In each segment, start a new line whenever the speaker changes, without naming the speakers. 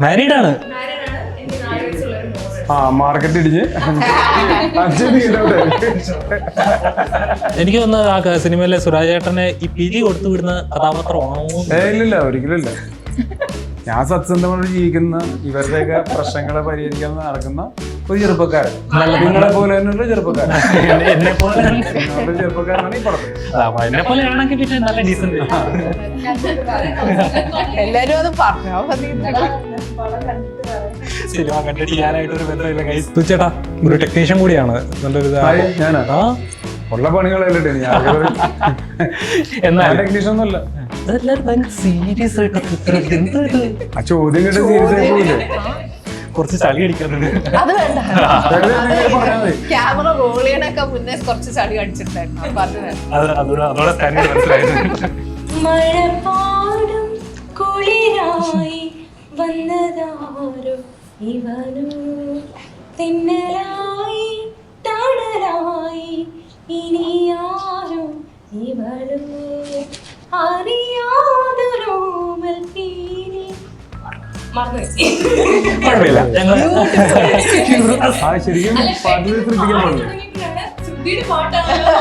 Married ആണ്?
ആ market ഇടിഞ്ഞ്.
എനിക്ക് തോന്നുന്നത് ആ സിനിമയിലെ സുരാജ് ചേട്ടനെ ഈ പിരി കൊടുത്തു വിടുന്ന കഥാപാത്രമാണോ?
ഇല്ലില്ല ഒരിക്കലും ഞാൻ സത്യസന്ധമായിട്ട് ജീവിക്കുന്ന ഇവരുടെയൊക്കെ പ്രശ്നങ്ങളെ പരിഹരിക്കാൻ നടക്കുന്ന ഒരു ചെറുപ്പക്കാരൻ. നിങ്ങളെ പോലെ തന്നെയുള്ള ചെറുപ്പക്കാരൻ.
എന്നെ- പോലെ
ചെറുപ്പക്കാരനാണ് ഈ പടത്തിൽ
എന്നെ പോലെ ആണെങ്കിൽ പിന്നെ നല്ല ഡീസന്റ്
എല്ലാരും അത് പറഞ്ഞു
സിനിമ കണ്ടിട്ട് ഒരു ബന്ധമില്ല കൈ തുച്ചേട്ടാ ഒരു ടെക്നീഷ്യൻ കൂടിയാണ്. നല്ലൊരു
ഞാനാ? ഉള്ള പണികളല്ലേ ഞാൻ
എന്നാൽ
ടെക്നീഷ്യൻ ഒന്നുമല്ല
സീരിയസ് ആയിട്ട്
ചോദ്യം കേട്ട സീരിയസ് ആയിട്ട്
കുറച്ച് ചളി അടിക്കുന്നുണ്ട്
അത് വേണ്ട. ക്യാമറ റോൾ ചെയ്യണൊക്കെ മുന്നേ കുറച്ച് ചളി അടിച്ചിട്ടുണ്ടായിരുന്നു. അപ്പൊ അത് വേണ്ട.
അത് അതോടെ അതോടെ സ്റ്റാൻഡേർഡ് മനസ്സിലായത്.
മഴപ്പാടും കുളിരായി വന്നതാരോ ഇവനു? തെന്നലായി തണലായി ഇനിയാരും ഇവളും അറിയാതൊരു മറന്നു
കുഴപ്പമില്ല. ഞങ്ങൾ
ആ ശരിക്കും പാട്ടിൽ ശ്രദ്ധിക്കാൻ പാടില്ല
സുധീയുടെ പാട്ടാണല്ലോ.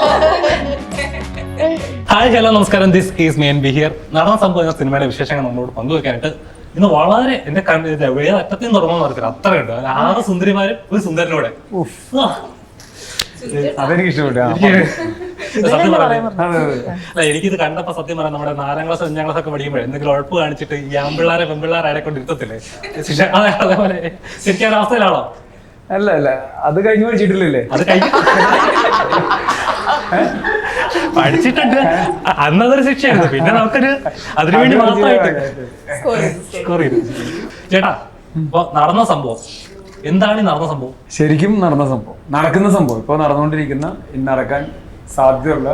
ഹായ് ഹലോ നമസ്കാരം. ദിസ് ഈസ് മീൻ ബിഹിയർ നടന്ന സംഭവം എന്ന സിനിമയുടെ വിശേഷങ്ങൾ നമ്മളോട് പങ്കുവെക്കാനായിട്ട് ഇന്ന് വളരെ എന്റെ കണ്ണ് വേറെ അറ്റത്തിൽ നിന്ന് തുടങ്ങുന്ന നടക്കില്ല അത്രയുണ്ട് അതിൽ ആറ് സുന്ദരിമാരും ഒരു സുന്ദരനോടെ.
അതെനിക്ക് ഇഷ്ടപ്പെട്ടു.
അല്ല എനിക്കിത് കണ്ടപ്പോ സത്യം പറയാം നമ്മുടെ നാലാം ക്ലാസ് അഞ്ചാം ക്ലാസ് ഒക്കെ പഠിക്കുമ്പോൾ എന്തെങ്കിലും ഉഴപ്പ് കാണിച്ചിട്ട് ഈ ആമ്പിള്ളാരെ പെമ്പിള്ളാരെ ആരെ കൊണ്ട് ഇരുത്തത്തില്ലേ? ശിക്ഷ- അതെ അതേപോലെ. ശരിക്കും ആ അവസ്ഥയിലാണോ?
അല്ല അല്ല. അത് കഴിഞ്ഞ് പഠിച്ചിട്ടില്ലല്ലേ?
അത് കഴിഞ്ഞു പഠിച്ചിട്ടുണ്ട്. അന്നതൊരു ശിക്ഷയായിരുന്നു. പിന്നെ നമുക്കൊരു അതിനുവേണ്ടി മാത്രമായിട്ട് സ്കോർ ചെയ്തു. ചേട്ടാ ഇപ്പൊ നടന്ന സംഭവം. എന്താണ് ഈ നടന്ന സംഭവം?
ശരിക്കും നടന്ന സംഭവം. നടക്കുന്ന സംഭവം. ഇപ്പോൾ നടന്നുകൊണ്ടിരിക്കുന്ന നടക്കാൻ സാധ്യതയുള്ള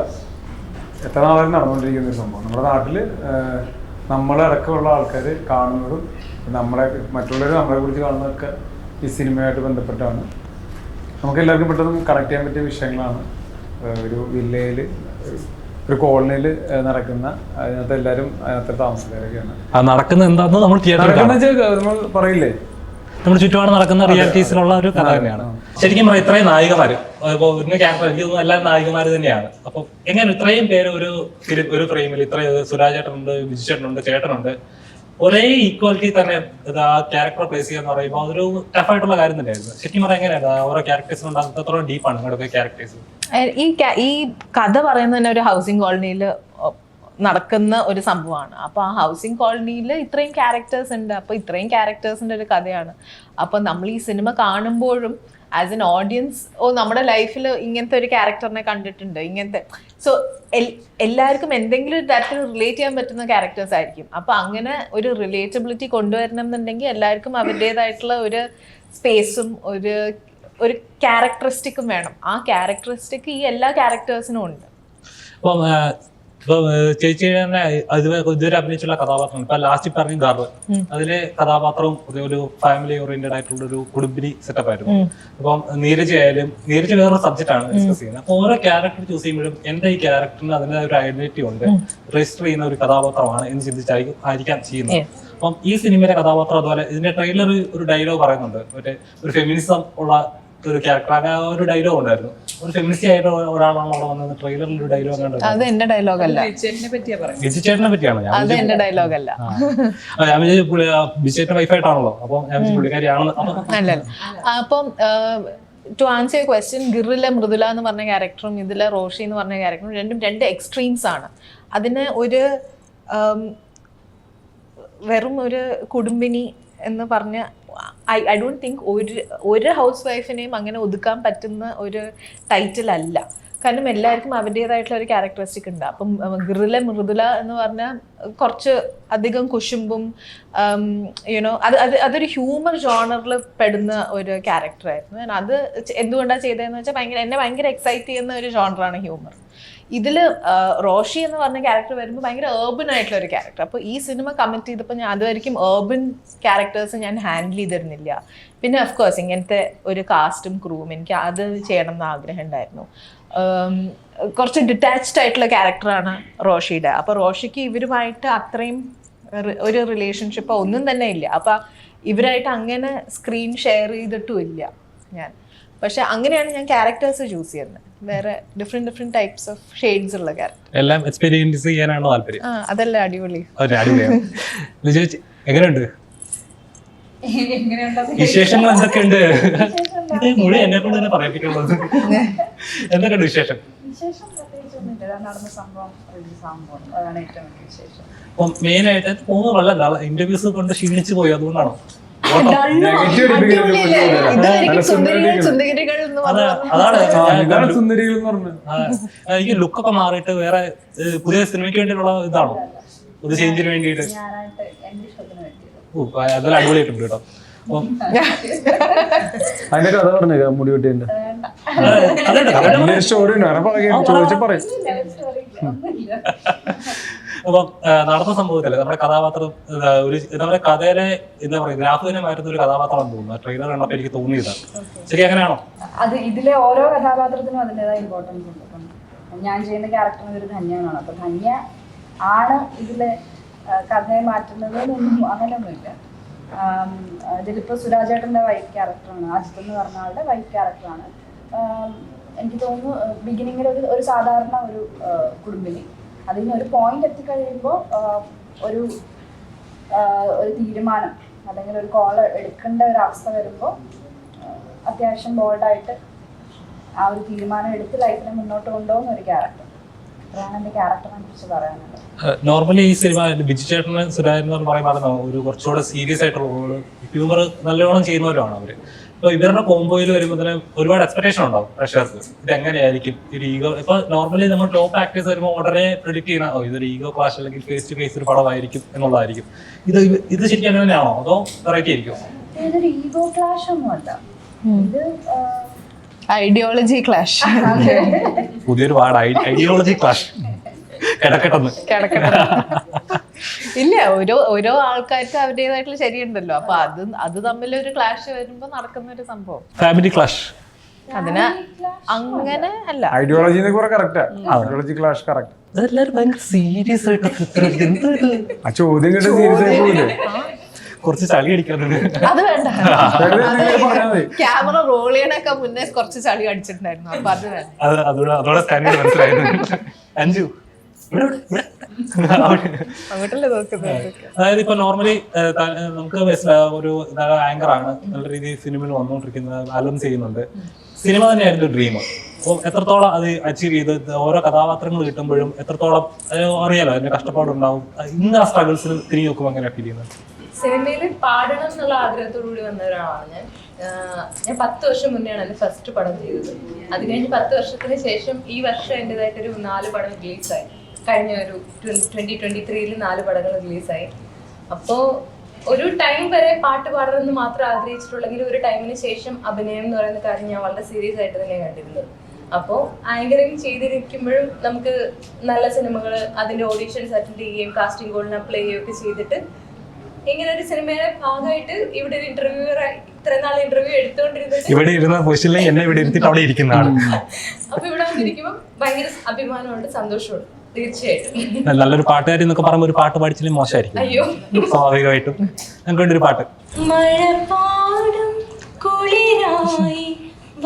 എത്ര നാളായി നടന്നുകൊണ്ടിരിക്കുന്ന ഒരു സംഭവം. നമ്മുടെ നാട്ടിൽ നമ്മളടക്കമുള്ള ആൾക്കാർ കാണുന്നതും നമ്മളെ മറ്റുള്ളവർ നമ്മളെ കുറിച്ച് കാണുന്നതൊക്കെ ഈ സിനിമയായിട്ട് ബന്ധപ്പെട്ടാണ്. നമുക്ക് എല്ലാവർക്കും പെട്ടെന്ന് കണക്ട് ചെയ്യാൻ പറ്റിയ വിഷയങ്ങളാണ്. ഒരു വില്ലയിൽ ഒരു കോളനിയിൽ നടക്കുന്ന അതിനകത്ത് എല്ലാവരും അതിനകത്ത് താമസക്കാരൊക്കെയാണ്
ആ നടക്കുന്ന എന്താന്ന് നമ്മൾ
നമ്മൾ പറയില്ലേ?
നമ്മുടെ ചുറ്റുപാട് നടക്കുന്ന റിയാലിറ്റീസിലുള്ള ഒരു കഥ തന്നെയാണ്. ശരിക്കും പറയാം ഇത്രയും നായികമാര് ഒരു ക്യാരക്ടർ എനിക്ക് തോന്നുന്നു എല്ലാ നായികമാര് തന്നെയാണ്. അപ്പൊ എങ്ങനെ ഇത്രയും പേര് ഒരു ഫിലിം ഒരു ഫ്രെയിമിൽ ഇത്രയും സുരാജ് ചേട്ടനുണ്ട് ബിജു ചേട്ടനുണ്ട് ചേട്ടനുണ്ട് ഒരേ ഈക്വാലിറ്റി തന്നെ ഇത് ആ ക്യാരക്ടർ പ്ലേസ് ചെയ്യാന്ന് പറയുമ്പോൾ അതൊരു ടഫായിട്ടുള്ള കാര്യം തന്നെയായിരുന്നു. ശരിക്കും പറയാം എങ്ങനെയാണ്? ഓരോ ക്യാരക്ടേഴ്സിനും അത്രത്തോളം ഡീപ്പാണ് നിങ്ങളുടെ ക്യാരക്ടേഴ്സ്
ഈ ഈ കഥ പറയുന്നത് തന്നെ ഒരു ഹൗസിംഗ് കോളനിയിൽ നടക്കുന്ന ഒരു സംഭവമാണ്. അപ്പൊ ആ ഹൗസിംഗ് കോളനിയിൽ ഇത്രയും ക്യാരക്ടേഴ്സ് ഉണ്ട്. അപ്പൊ ഇത്രയും ക്യാരക്ടേഴ്സിന്റെ ഒരു കഥയാണ്. അപ്പൊ നമ്മൾ ഈ സിനിമ കാണുമ്പോഴും ആസ് എൻ ഓഡിയൻസ് ഓ നമ്മുടെ ലൈഫിൽ ഇങ്ങനത്തെ ഒരു ക്യാരക്ടറിനെ കണ്ടിട്ടുണ്ട്. ഇങ്ങനത്തെ സോ എല്ലാവർക്കും എന്തെങ്കിലും ഒരു തരത്തിൽ റിലേറ്റ് ചെയ്യാൻ പറ്റുന്ന ക്യാരക്ടേഴ്സ് ആയിരിക്കും. അപ്പൊ അങ്ങനെ ഒരു റിലേറ്റബിലിറ്റി കൊണ്ടുവരണം എന്നുണ്ടെങ്കിൽ എല്ലാവർക്കും അവരുടേതായിട്ടുള്ള ഒരു സ്പേസും ഒരു ഒരു ക്യാരക്ടറിസ്റ്റിക്കും വേണം. ആ ക്യാരക്ടറിസ്റ്റിക് ഈ എല്ലാ ക്യാരക്ടേഴ്സിനും ഉണ്ട്.
ഇപ്പൊ ചേച്ചി തന്നെ ഇതുവരെ ഇതുവരെ അഭിനയിച്ചുള്ള കഥാപാത്രം ഇപ്പൊ ലാസ്റ്റ് പറഞ്ഞ ഗർവ് അതിലെ കഥാപാത്രവും ഒരു- ഒരു ഫാമിലി ഓറിയന്റഡ് ആയിട്ടുള്ള ഒരു കുടുംബിനി സെറ്റപ്പ് ആയിരുന്നു. അപ്പം നീരജ് ആയാലും നീരജ് വേറൊരു സബ്ജക്റ്റ് ആണ് ഡിസ്കസ് ചെയ്യുന്നത്. അപ്പൊ ഓരോ ക്യാരക്ടർ ചൂസ് ചെയ്യുമ്പോഴും എന്റെ ഈ ക്യാരക്ടറിന് അതിന്റെ ഒരു ഐഡന്റിറ്റി ഉണ്ട്. രജിസ്റ്റർ ചെയ്യുന്ന ഒരു കഥാപാത്രമാണ് എന്ന് ചിന്തിച്ചായിരിക്കും ആയിരിക്കാം ചെയ്യുന്നത്. അപ്പം ഈ സിനിമയിലെ കഥാപാത്രം അതുപോലെ ഇതിന്റെ ട്രെയിലർ ഒരു ഡയലോഗ് പറയുന്നുണ്ട്. മറ്റേ ഒരു ഫെമിനിസം ഉള്ള ഒരു ക്യാരക്ടർ ഒരു ഡയലോഗ് ഉണ്ടായിരുന്നു. ഒരു ഫെമിനിസ്റ്റ് ആയിട്ട് ഒരാളാണ് അവിടെ വന്നത്. ട്രെയിലറിൽ ഒരു ഡയലോഗ്
അത് എന്റെ ഡയലോഗ് അല്ല.
പറ്റിയാണ്.
അത് എന്റെ ഡയലോഗ് അല്ല.
ഞാൻ വൈഫായിട്ടാണല്ലോ അപ്പൊ ഞാൻ
അല്ല അപ്പം ടു ആൻസർ ക്വസ്റ്റ്യൻ ഗിറിലെ മൃദുല എന്ന് പറഞ്ഞ ക്യാരക്ടറും ഇതിലെ റോഷി എന്ന് പറഞ്ഞ ക്യാരക്ടറും രണ്ടും രണ്ട് എക്സ്ട്രീംസ് ആണ്. അതിന് ഒരു വെറും ഒരു കുടുംബിനി എന്ന് പറഞ്ഞ ഐ ഐ ഡോണ്ട് തിങ്ക് ഒരു ഒരു ഹൗസ് വൈഫിനെയും അങ്ങനെ ഒതുക്കാൻ പറ്റുന്ന ഒരു ടൈറ്റിൽ അല്ല. കാരണം എല്ലാവർക്കും അവരുടേതായിട്ടുള്ള ഒരു ക്യാരക്ടറിസ്റ്റിക് ഉണ്ട്. അപ്പം ഗിറിലെ മൃദുല എന്ന് പറഞ്ഞാൽ കുറച്ച് അധികം കുശുമ്പും യുനോ അത് അത് അതൊരു ഹ്യൂമർ ജോണറിൽ പെടുന്ന ഒരു ക്യാരക്ടറായിരുന്നു അത് എന്തുകൊണ്ടാണ് ചെയ്തതെന്ന് വെച്ചാൽ ഭയങ്കര എന്നെ ഭയങ്കര എക്സൈറ്റ് ചെയ്യുന്ന ഒരു ജോണറാണ് ഹ്യൂമർ ഇതിൽ റോഷി എന്ന് പറഞ്ഞ ക്യാരക്ടർ വരുമ്പോൾ ഭയങ്കര ഏർബൻ ആയിട്ടുള്ള ഒരു ക്യാരക്ടർ അപ്പോൾ ഈ സിനിമ കമ്മിറ്റ് ചെയ്തപ്പോൾ ഞാൻ അതുവരെയും ഏർബൻ ക്യാരക്ടേഴ്സ് ഞാൻ ഹാൻഡിൽ ചെയ്തിരുന്നില്ല. പിന്നെ ഓഫ് കോഴ്സ് ഇങ്ങനത്തെ ഒരു കാസ്റ്റും ക്രൂവും എനിക്ക് അത് ചെയ്യണം എന്ന് ആഗ്രഹം ഉണ്ടായിരുന്നു. കുറച്ച് ഡിറ്റാച്ച്ഡ് ആയിട്ടുള്ള ക്യാരക്ടറാണ് റോഷിയുടെ. അപ്പോൾ റോഷിക്ക് ഇവരുമായിട്ട് അത്രയും ഒരു റിലേഷൻഷിപ്പ് ഒന്നും തന്നെ ഇല്ല. അപ്പം ഇവരായിട്ട് അങ്ങനെ സ്ക്രീൻ ഷെയർ ചെയ്തിട്ടും ഇല്ല ഞാൻ. പക്ഷെ അങ്ങനെയാണ് ഞാൻ ക്യാരക്ടേഴ്സ് ചൂസ് ചെയ്യുന്നത്. വേറെ different different types of shades ഉള്ള ക്യാരക്ടർ
എല്ലാം എക്സ്പീരിയൻസ് ചെയ്യാനാണോ താല്പര്യം?
ആ അതല്ല അടിപൊളി.
ഒരു അടിപൊളിയാണ് ഉണ്ട് എങ്ങനെ എങ്ങനെയുണ്ട്? വിശേഷങ്ങൾ എന്തൊക്കെയുണ്ട്? ഇത് മുഴുവൻ എന്നെ കൊണ്ട് തന്നെ പറയിപ്പിക്കുന്നത്. എന്തൊക്കെയുണ്ട് വിശേഷം?
വിശേഷം പ്രത്യേകിച്ചൊന്നുമില്ല നടന്ന സംഭവം റിലീസ് സംഭവം. അതാണ് ഏറ്റവും വലിയ വിശേഷം.
അപ്പം മെയിൻ ആയിട്ട് പോകുന്നതല്ല ഇന്റർവ്യൂസ് കൊണ്ട് ക്ഷീണിച്ചു പോയി. അതുകൊണ്ടാണോ? എനിക്ക് ലുക്കൊക്കെ മാറിയിട്ട് വേറെ പുതിയ സിനിമയ്ക്ക് വേണ്ടിയിട്ടുള്ള ഇതാണോ? ഒരു ചേഞ്ചിന് വേണ്ടിയിട്ട്. ഓ അതെല്ലാം അടിപൊളിയായിട്ടുണ്ട് കേട്ടോ.
അതിന്റെ കഥ പറഞ്ഞു. മുടി വെട്ടിന്റെ സ്റ്റോറി ചോദിച്ചു പറയും.
അപ്പം നടന്ന സംഭവത്തിൽ നമ്മുടെ കഥാപാത്രം ഒരു നമ്മുടെ കഥയിലെ എന്താ പറയുക ഗ്രാഫികമായിരുന്ന ഒരു കഥാപാത്രമാണെന്ന് തോന്നുന്നു. ട്രെയിലർ കണ്ടപ്പോൾ എനിക്ക് തോന്നിയത്. ശരി അങ്ങനെയാണോ?
അത് ഇതിലെ ഓരോ കഥാപാത്രത്തിനും അതിന്റെതായ ഇമ്പോർട്ടൻസ് ഉണ്ട്. അപ്പം ഞാൻ ചെയ്യുന്ന ക്യാരക്ടറിന് ഒരു ധന്യമാണ് അപ്പൊ ധന്യ ആണ് ഇതിലെ കഥയെ മാറ്റുന്നത് എന്നൊന്നും അങ്ങനെയൊന്നുമില്ല. ആം, ഇതിലിപ്പോ സുരാജേട്ടന്റെ വൈഫ് ക്യാരക്ടറാണ്. അജിത് എന്ന് പറഞ്ഞ ആളുടെ വൈഫ് ക്യാരക്ടറാണ്. എനിക്ക് തോന്നുന്നു ബിഗിനിങ്ങിൽ ഒരു ഒരു സാധാരണ ഒരു കുടുംബിനി. അതിന് ഒരു പോയിന്റ് എത്തിക്കഴിയുമ്പോൾ ഒരു ഒരു തീരുമാനം അല്ലെങ്കിൽ ഒരു കോൾ എടുക്കേണ്ട ഒരു അവസ്ഥ വരുമ്പോൾ അത്യാവശ്യം ബോൾഡായിട്ട് ആ ഒരു തീരുമാനം എടുത്ത് ലൈഫിനെ മുന്നോട്ട് കൊണ്ടുപോകുന്ന ഒരു ക്യാരക്ടർ
നോർമലി ഈ സിനിമ ബിജു ചേട്ടന് സുരാജ് എന്ന് പറയുമ്പോൾ ഒരു കുറച്ചുകൂടെ സീരിയസ് ആയിട്ടുള്ള റോൾ ഹ്യൂമർ നല്ലോണം ചെയ്യുന്നവരാണ് അവർ. അപ്പൊ ഇവരുടെ കോംബോയിൽ വരുമ്പോൾ തന്നെ ഒരുപാട് എക്സ്പെക്ടേഷൻ ഉണ്ടാവും പ്രഷേഴ്സ് ഇത് എങ്ങനെയായിരിക്കും ഒരു ഈഗോ ഇപ്പൊ നോർമലി നമ്മൾ ടോപ്പ് ആക്ടേഴ്സ് വരുമ്പോൾ ഉടനെ പ്രിഡിക്ട് ചെയ്യണം ഓ ഇതൊരു ഈഗോ ക്ലാഷ് അല്ലെങ്കിൽ ഫേസ് ടു ഫേസ് ഒരു പടമായിരിക്കും എന്നുള്ളതായിരിക്കും. ഇത് ഇത് ശരിക്കും അങ്ങനെ തന്നെയാണോ അതോ വെറൈറ്റി ആയിരിക്കും
ഇതൊരു ഈഗോ ക്ലാഷ് ഒന്നുമല്ല. ഇത്
ഐഡിയോളജി ക്ലാഷ്
പുതിയൊരു വാർഡ് ഐഡിയോളജി ക്ലാഷ് കിടക്കട്ടെന്ന്.
ഇല്ല ഓരോ ഓരോ ആൾക്കാർക്ക് അവരുടേതായിട്ടുള്ള ശരിയുണ്ടല്ലോ. അപ്പൊ അത് അത് തമ്മിൽ ഒരു ക്ലാഷ് വരുമ്പോ നടക്കുന്ന ഒരു സംഭവം.
ഫാമിലി ക്ലാഷ്
അതിന് അങ്ങനെ അല്ല.
ഐഡിയോളജി കുറെ കറക്റ്റാ ഐഡിയോളജി ക്ലാഷ് കറക്റ്റ്
ഭയങ്കര സീരിയസ് ആയിട്ട്
ആ ചോദ്യം കേട്ട് സീരിയസ് ആയി
കുറച്ച് ചളി അടിക്കാറുണ്ട്
അത് വേണ്ട. ക്യാമറ റോൾ ചെയ്യണൊക്കെ മുന്നേ കുറച്ച് ചളി അടിച്ചിട്ടുണ്ടായിരുന്നു. അപ്പൊ അത് വേണ്ട.
അത് അതോടെ അതോടെ സ്റ്റാൻഡേർഡ് മനസ്സിലായത്. അഞ്ചു.
അങ്ങോട്ടല്ലേ നോക്കുന്നത്
അതായത് ഇപ്പൊ നോർമലി നമുക്ക് ഒരു ആങ്കർ ആണ്. നല്ല രീതിയിൽ സിനിമയിൽ വന്നുകൊണ്ടിരിക്കുന്നത് ആലും ചെയ്യുന്നുണ്ട്. സിനിമ തന്നെയായിരുന്നു ഡ്രീം അപ്പോൾ എത്രത്തോളം അത് അച്ചീവ് ചെയ്ത് ഓരോ കഥാപാത്രങ്ങൾ കിട്ടുമ്പോഴും എത്രത്തോളം അറിയാലോ അതിന്റെ കഷ്ടപ്പാടുണ്ടാവും. ഇന്ന് ആ സ്ട്രഗിൾസിൽ തിരിഞ്ഞു നോക്കുമ്പോൾ അങ്ങനെ ഫീൽ ചെയ്യുന്നത്?
സിനിമയിൽ പാടണം എന്നുള്ള ആഗ്രഹത്തോടു കൂടി വന്ന ഒരാളാണ് ഞാൻ. ഞാൻ പത്ത് വർഷം മുന്നെയാണ് എന്റെ ഫസ്റ്റ് പടം ചെയ്തത്. അത് കഴിഞ്ഞ് പത്ത് വർഷത്തിന് ശേഷം ഈ വർഷം എന്റെതായിട്ടൊരു നാല് പടം റിലീസായി. കഴിഞ്ഞ ഒരു ട്വന്റി ട്വന്റി ത്രീയിൽ നാല് പടങ്ങൾ റിലീസായി. അപ്പോൾ ഒരു ടൈം വരെ പാട്ട് പാടണമെന്ന് മാത്രം ആഗ്രഹിച്ചിട്ടുള്ളെങ്കിൽ ഒരു ടൈമിന് ശേഷം അഭിനയം എന്ന് പറയുന്ന കാര്യം ഞാൻ വളരെ സീരിയസ് ആയിട്ട് തന്നെ കണ്ടിരുന്നത്. അപ്പോൾ ആങ്കറിങ് ചെയ്തിരിക്കുമ്പോഴും നമുക്ക് നല്ല സിനിമകൾ അതിന്റെ ഓഡീഷൻസ് അറ്റൻഡ് ചെയ്യുകയും കാസ്റ്റിംഗ് കോളിന് അപ്ലൈ ചെയ്യുകയൊക്കെ ചെയ്തിട്ട് ഇങ്ങനെ ഒരു സിനിമയുടെ ഭാഗമായിട്ട് ഇവിടെ ഒരു ഇന്റർവ്യൂവർ ഇത്ര നാൾ ഇന്റർവ്യൂ എടുത്തുകൊണ്ടിരുന്നിട്ട്
ഇവിടെ ഇരുന്ന പൊസിഷനിൽ എന്നെ ഇവിടെ ഇരുത്തിട്ട് അവിടെ ഇരിക്കുന്ന ആൾ.
അപ്പൊ ഇവിടെ വന്നിരിക്കുമ്പോൾ ഭയങ്കര അഭിമാനമുണ്ട് സന്തോഷമുണ്ട്. തീർച്ചയായിട്ടും.
നല്ലൊരു പാട്ടുകാരി എന്നൊക്കെ പറയുമ്പോൾ ഒരു പാട്ട് പാടിച്ചില്ലെങ്കിൽ മോശമായിരിക്കും.
അയ്യോ.
സ്വാഭാവികമായിട്ടും. ഞങ്ങൾക്ക് വേണ്ടി ഒരു പാട്ട്.
മഴപ്പാടും കുളിരായി